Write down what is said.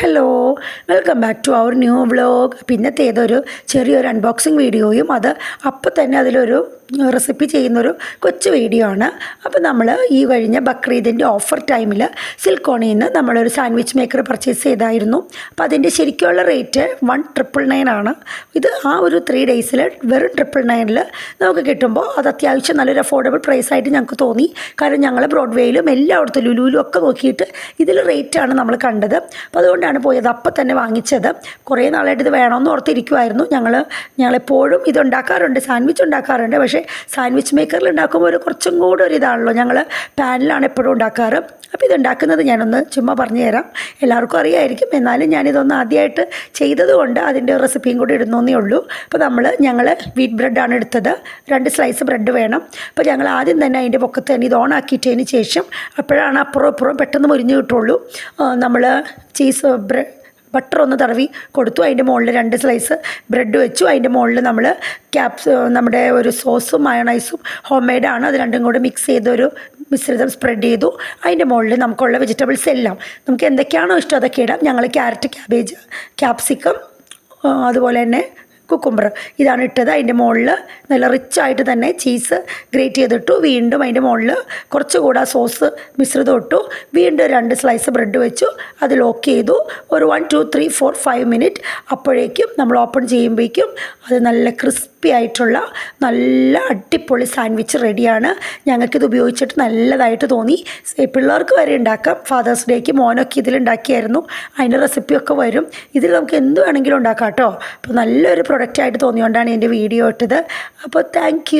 Hello welcome back to our new vlog പിന്നത്തെ ഏതൊരു ചെറിയൊരു അൺബോക്സിങ് വീഡിയോയും അത് അപ്പോൾ തന്നെ അതിലൊരു റെസിപ്പി ചെയ്യുന്നൊരു കൊച്ചു വീഡിയോ ആണ്. അപ്പോൾ നമ്മൾ ഈ കഴിഞ്ഞ ബക്രീദിന്റെ ഓഫർ ടൈമിൽ സിൽക്കോണിൽ നിന്ന് നമ്മളൊരു സാൻഡ്വിച്ച് മേക്കർ പർച്ചേസ് ചെയ്തായിരുന്നു. അപ്പോൾ അതിന്റെ ശരിക്കുള്ള റേറ്റ് വൺ ട്രിപ്പിൾ നയൻ ആണ്. ഇത് ആ ഒരു ത്രീ ഡേയ്സിൽ വെറും ട്രിപ്പിൾ നയനിൽ നമുക്ക് കിട്ടുമ്പോൾ അത് അത്യാവശ്യം നല്ലൊരു അഫോർഡബിൾ പ്രൈസ് ആയിട്ട് ഞങ്ങൾക്ക് തോന്നി. കാരണം ഞങ്ങൾ ബ്രോഡ്വേയിലും എല്ലായിടത്തും ലുലുവിലും ഒക്കെ നോക്കിയിട്ട് ഇതിൽ റേറ്റാണ് നമ്മൾ കണ്ടത്. അപ്പോൾ അതുകൊണ്ടാണ് പോയത്. അപ്പം തന്നെ വാങ്ങിച്ചത്. കുറേ നാളായിട്ട് ഇത് വേണമെന്ന് ഓർത്തിരിക്കുമായിരുന്നു ഞങ്ങൾ ഞങ്ങളെപ്പോഴും ഇത് ഉണ്ടാക്കാറുണ്ട് സാൻഡ്വിച്ച് ഉണ്ടാക്കാറുണ്ട്. പക്ഷേ സാൻഡ്വിച്ച് മേക്കറിൽ ഉണ്ടാക്കുമ്പോൾ ഒരു കുറച്ചും കൂടെ ഒരു ഇതാണല്ലോ. ഞങ്ങൾ പാനിലാണ് എപ്പോഴും ഉണ്ടാക്കാറ്. അപ്പോൾ ഇത് ഉണ്ടാക്കുന്നത് ഞാനൊന്ന് ചുമ്മാ പറഞ്ഞു തരാം. എല്ലാവർക്കും അറിയായിരിക്കും. എന്നാലും ഞാനിതൊന്ന് ആദ്യമായിട്ട് ചെയ്തതുകൊണ്ട് അതിന്റെ റെസിപ്പിയും കൂടി ഇടുന്നേ ഉള്ളൂ. അപ്പോൾ നമ്മൾ ഞങ്ങൾ വീറ്റ് ബ്രെഡാണ് എടുത്തത്. രണ്ട് സ്ലൈസ് ബ്രെഡ് വേണം. അപ്പോൾ ഞങ്ങൾ ആദ്യം തന്നെ അതിന്റെ പൊക്കത്ത് തന്നെ ഇത് ഓൺ ആക്കിയിട്ടതിന് ശേഷം അപ്പോഴാണ് അപ്പുറം ഇപ്പുറം പെട്ടെന്ന് മുരിഞ്ഞ് കിട്ടുള്ളൂ. നമ്മൾ ചീസ് ബട്ടർ ഒന്ന് തടവി കൊടുത്തു. അതിന്റെ മുകളിൽ രണ്ട് സ്ലൈസ് ബ്രെഡ് വെച്ചു. അതിന്റെ മുകളിൽ നമ്മൾ ക്യാപ്സ് നമ്മുടെ ഒരു സോസും മയണൈസും ഹോം മെയ്ഡാണ് അത് രണ്ടും കൂടെ മിക്സ് ചെയ്തൊരു മിശ്രിതം സ്പ്രെഡ് ചെയ്തു. അതിന്റെ മുകളിൽ നമുക്കുള്ള വെജിറ്റബിൾസ് എല്ലാം. നമുക്ക് എന്തൊക്കെയാണോ ഇഷ്ടം അതൊക്കെ ഇടാം. ഞങ്ങൾ ക്യാരറ്റ് ക്യാബേജ് ക്യാപ്സിക്കം അതുപോലെ തന്നെ കുക്കുംബർ. ഇതാണ് ഇട്ടത്. അതിന്റെ മുകളിൽ നല്ല റിച്ചായിട്ട് തന്നെ ചീസ് ഗ്രേറ്റ് ചെയ്തിട്ടു. വീണ്ടും അതിന്റെ മുകളിൽ കുറച്ചുകൂടെ കൂടെ സോസ് മിശ്രിതം ഇട്ടു. വീണ്ടും രണ്ട് സ്ലൈസ് ബ്രെഡ് വെച്ചു. അത് ലോക്ക് ചെയ്തു. ഒരു one two three four five minute അപ്പോഴേക്കും നമ്മൾ ഓപ്പൺ ചെയ്യുമ്പോഴേക്കും അത് നല്ല ക്രിസ്പി ആയിട്ടുള്ള നല്ല അടിപൊളി സാൻഡ്വിച്ച് റെഡിയാണ് ഞങ്ങൾക്കിത് ഉപയോഗിച്ചിട്ട് നല്ലതായിട്ട് തോന്നി. പിള്ളേർക്ക് വരെ ഉണ്ടാക്കാം. ഫാദേഴ്സ് ഡേക്ക് മോനൊക്കെ ഇതിലുണ്ടാക്കിയായിരുന്നു അതിന്റെ റെസിപ്പിയൊക്കെ വരും. ഇതിൽ നമുക്ക് എന്ത് വേണമെങ്കിലും ഉണ്ടാക്കാം കേട്ടോ. അപ്പോൾ നല്ലൊരു പ്രൊഡക്റ്റായിട്ട് തോന്നിയോണ്ടാണ് എന്റെ വീഡിയോ ഇട്ടത്. അപ്പോൾ താങ്ക്